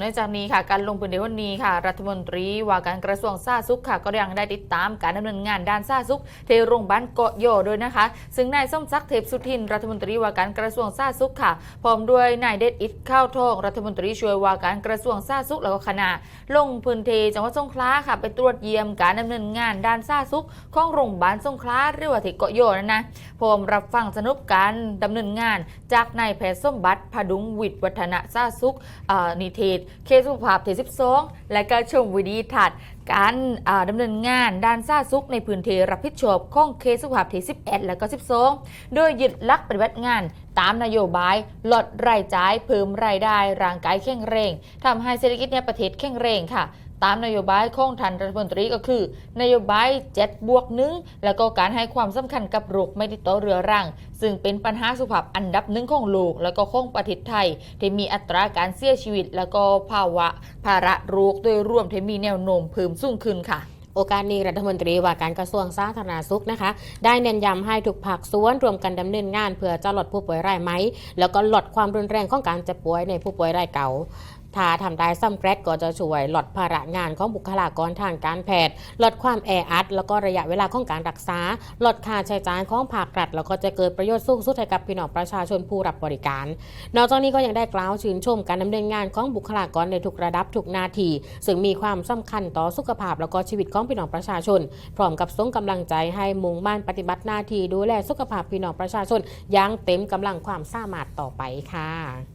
นอกจากนี้ค่ะการลงพื้นที่วันนี้ค่ะ รัฐมนตรีว่าการกระทรวงสาธารณสุขค่ะ ก็ยังได้ติดตามการดำเนินงานด้านสาธารณสุขที่โรงพยาบาลเกาะโยด้วยนะคะ ซึ่งนายส้มศักดิ์เทพสุทิน รัฐมนตรีว่าการกระทรวงสาธารณสุขค่ะพร้อมด้วยนายเดชอิทข้าวทองรัฐมนตรีช่วยว่าการกระทรวงสาธารณสุขแล้วก็คณะลงพื้นที่จังหวัดสงขลาค่ะ ไปตรวจเยี่ยมการดำเนินงานด้านสาธารณสุขของโรงพยาบาลสงขลาหรือว่าที่เกาะโยนั่นนะพร้อมรับฟังสนุปการดำเนินงาน จากนายแพทย์สมบัติพดุงวิทย์วัฒนสาธารณสุขนิเทศเคสสุขภาพที่12 และก็ชมวิดีทัศน์การอ่าดำเนินงานด้านสาธารณสุขในพื้นที่รับผิดชอบของเคสสุขภาพที่11 และก็ 12 โดยยึดลักปฏิบัติงานตามนโยบายลดรายจ่ายเพิ่มรายได้ร่างกายแข็งแรงทำให้เศรษฐกิจในประเทศแข็งแรงค่ะ ตามนโยบายของท่านรัฐมนตรีก็คือ นโยบาย7บวกหนึ่งแล้วก็การให้ความสำคัญกับโรคไม่ติดต่อเรื้อรัง ซึ่งเป็นปัญหาสุขภาพอันดับหนึ่งของโลกแล้วก็ของประเทศไทย ที่มีอัตราการเสียชีวิต แล้วก็ภาวะภาระโรคโดยรวมที่มีแนวโน้มเพิ่มสูงขึ้นค่ะโอกาสนี้รัฐมนตรีว่าการกระทรวงสาธารณสุขนะคะ ได้เน้นย้ำให้ทุกภาคส่วนรวมกันดำเนินงานเพื่อจะลดผู้ป่วยรายไหม แล้วก็ลดความรุนแรงของการเจ็บป่วยในผู้ป่วยรายเก่า ถ้าทำได้ซ้ำแกรดก็จะช่วยลดภาระงานของบุคลากรทางการแพทย์ ลดความแออัดแล้วก็ระยะเวลาของการรักษา ลดค่าใช้จ่ายของภาครัฐแล้วก็จะเกิดประโยชน์สูงสุดให้กับพี่น้องประชาชนผู้รับบริการ นอกจากนี้ก็ยังได้กล่าวชื่นชมการดำเนินงานของบุคลากรในทุกระดับทุกนาทีซึ่งมีความสำคัญต่อสุขภาพแล้วก็ชีวิตของพี่น้องประชาชน พร้อมกับส่งกำลังใจให้มุ่งมั่นปฏิบัติหน้าที่ดูแลสุขภาพพี่น้องประชาชนอย่างเต็มกำลังความสามารถต่อไปค่ะ